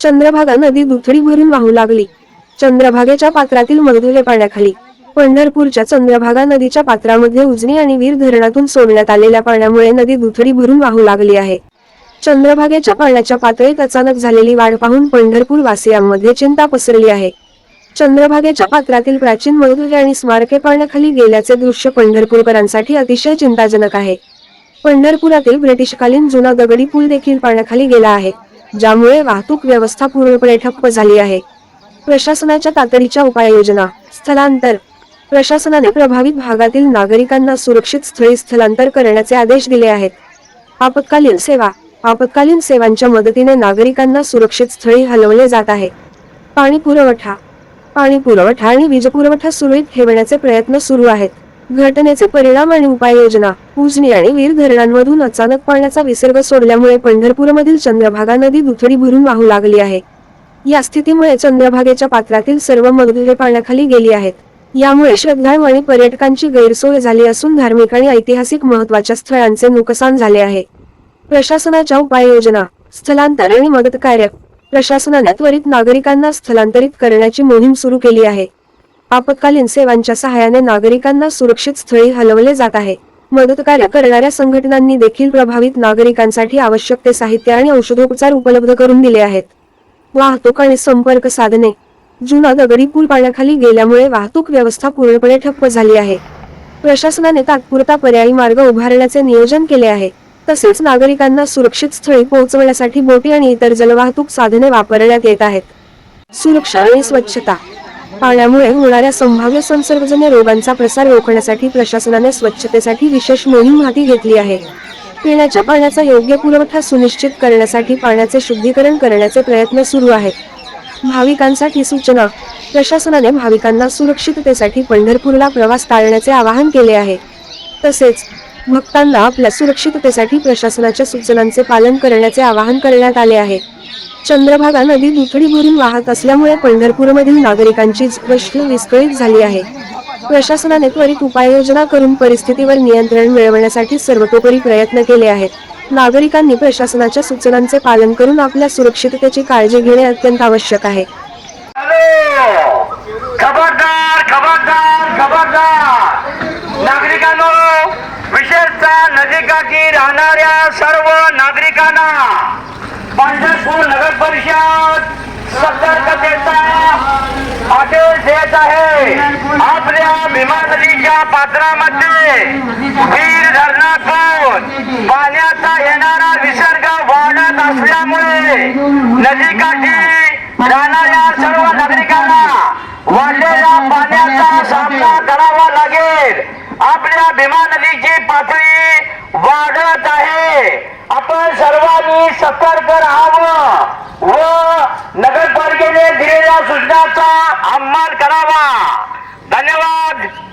चंद्रभागा नदी दुथडी भरून वाहू लागली. चंद्रभागेच्या पात्रातील मगधुले पाण्याखाली पंढरपूरच्या चंद्रभागा नदीच्या पात्रामध्ये उजनी आणि वीर धरणातून सोडण्यात आलेल्या पाण्यामुळे नदी दुथडी भरून वाहू लागली आहे. चंद्रभागेच्या पाण्याच्या पातळीत अचानक झालेली वाढ पाहून पंढरपूर वासियांमध्ये चिंता पसरली आहे. चंद्रभागेच्या पात्रातील प्राचीन मगधुले आणि स्मारके पाण्याखाली गेल्याचे दृश्य पंढरपूरकरांसाठी अतिशय चिंताजनक आहे. पंढरपुरातील ब्रिटिशकालीन जुना दगडी पूल देखील पाण्याखाली गेला आहे. ज्यामुळे वाहतूक व्यवस्था पूर्णपणे ठप्प झाली आहे. प्रशासनाच्या तातडीच्या उपाययोजना स्थलांतर. प्रशासनाने प्रभावित भागातील नागरिकांना सुरक्षित स्थळी स्थलांतर करण्याचे आदेश दिले आहेत. आपत्कालीन सेवा आपत्कालीन सेवांच्या मदतीने नागरिकांना सुरक्षित स्थळी हलवले जात आहे. पाणी पुरवठा पाणी पुरवठा आणि वीज पुरवठा सुरळीत ठेवण्याचे प्रयत्न सुरू आहेत. घटनेचे परिणाम आणि उपाययोजना उजनी आणि वीर धरणांमधून अचानक पाण्याचा विसर्ग सोडल्यामुळे पंढरपूरमधील चंद्रभागा नदी दुथडी भरून वाहू लागली आहे. या स्थितीमुळे चंद्रभागेच्या पात्रातील सर्व मगधुले पाण्याखाली गेली आहेत. यामुळे श्रद्धाळू आणि पर्यटकांची गैरसोय झाली असून धार्मिक आणि ऐतिहासिक महत्त्वाच्या स्थळांचे नुकसान झाले आहे. प्रशासनाच्या उपाययोजना स्थलांतर आणि मदत कार्य प्रशासनाने त्वरित नागरिकांना स्थलांतरित करण्याची मोहीम सुरू केली आहे. आपत्कालीन सेवांच्या सहाय्याने नागरिकांना सुरक्षित स्थळी हलवले जात आहे. मदत कार्य करणाऱ्या संघटनांनी देखील प्रभावित नागरिकांसाठी आवश्यक ते साहित्य आणि औषधोपचार उपलब्ध करून दिले आहेत. वाहतूक आणि संपर्क साधने. जुना दगडी पूल पाण्याखाली गेल्यामुळे वाहतूक व्यवस्था पूर्णपणे ठप्प झाली आहे. प्रशासनाने तात्पुरता पर्यायी मार्ग उभारण्याचे नियोजन केले आहे. तसेच नागरिकांना सुरक्षित स्थळी पोहोचवण्यासाठी बोटी आणि इतर जलवाहतूक साधने वापरण्यात येत आहेत. सुरक्षा आणि स्वच्छता. पाण्यामुळे होणाऱ्या संभाव्य संसर्गजन्य रोगांचा प्रसार रोखण्यासाठी प्रशासनाने स्वच्छतेसाठी विशेष मोहीम हाती घेतली आहे. पिण्याच्या पाण्याचा योग्य पुरवठा सुनिश्चित करण्यासाठी पाण्याचे शुद्धीकरण करण्याचे प्रयत्न सुरू आहेत. भाविकांसाठी सूचना. प्रशासनाने भाविकांना सुरक्षिततेसाठी पंढरपूरला प्रवास टाळण्याचे आवाहन केले आहे. तसेच भक्तांना आपल्या सुरक्षिततेसाठी प्रशासनाच्या सूचनांचे पालन करण्याचे आवाहन करण्यात आले आहे. चंद्रभागा नदी दुथडी भरून वाहत असल्यामुळे पंढरपूरमधील नागरिकांची गोष्ट विस्कळीत झाली आहे. प्रशासनाने त्वरित उपाययोजना करून परिस्थितीवर नियंत्रण मिळवण्यासाठी सर्वतोपरी प्रयत्न केले आहेत. नागरिकांनी प्रशासनाच्या सूचनांचे पालन करून आपल्या सुरक्षिततेची काळजी घेणे अत्यंत आवश्यक आहे. खबरदार खबरदार खबरदार! नागरिकांनो विशेषतः नदीकाठी राहणाऱ्या सर्व नागरिकांना पंढरपूर नगर परिषद सतर्कतेचा आदेश देत आहे. आपल्या भीमा नदीच्या पात्रामध्ये वीर धरणातून पाण्याचा येणारा विसर्ग वाढत असल्यामुळे नदीकाठी राहणाऱ्या सर्व नागरिकांना वाढलेल्या पाण्याचा सामना करावा लागेल. आपल्या भीमा नदीची पातळी वाढत आहे आपण सर्वांनी सतर्क राहावं व नगरपालिकेने दिलेल्या सूचनाचा अंमल करावा. धन्यवाद.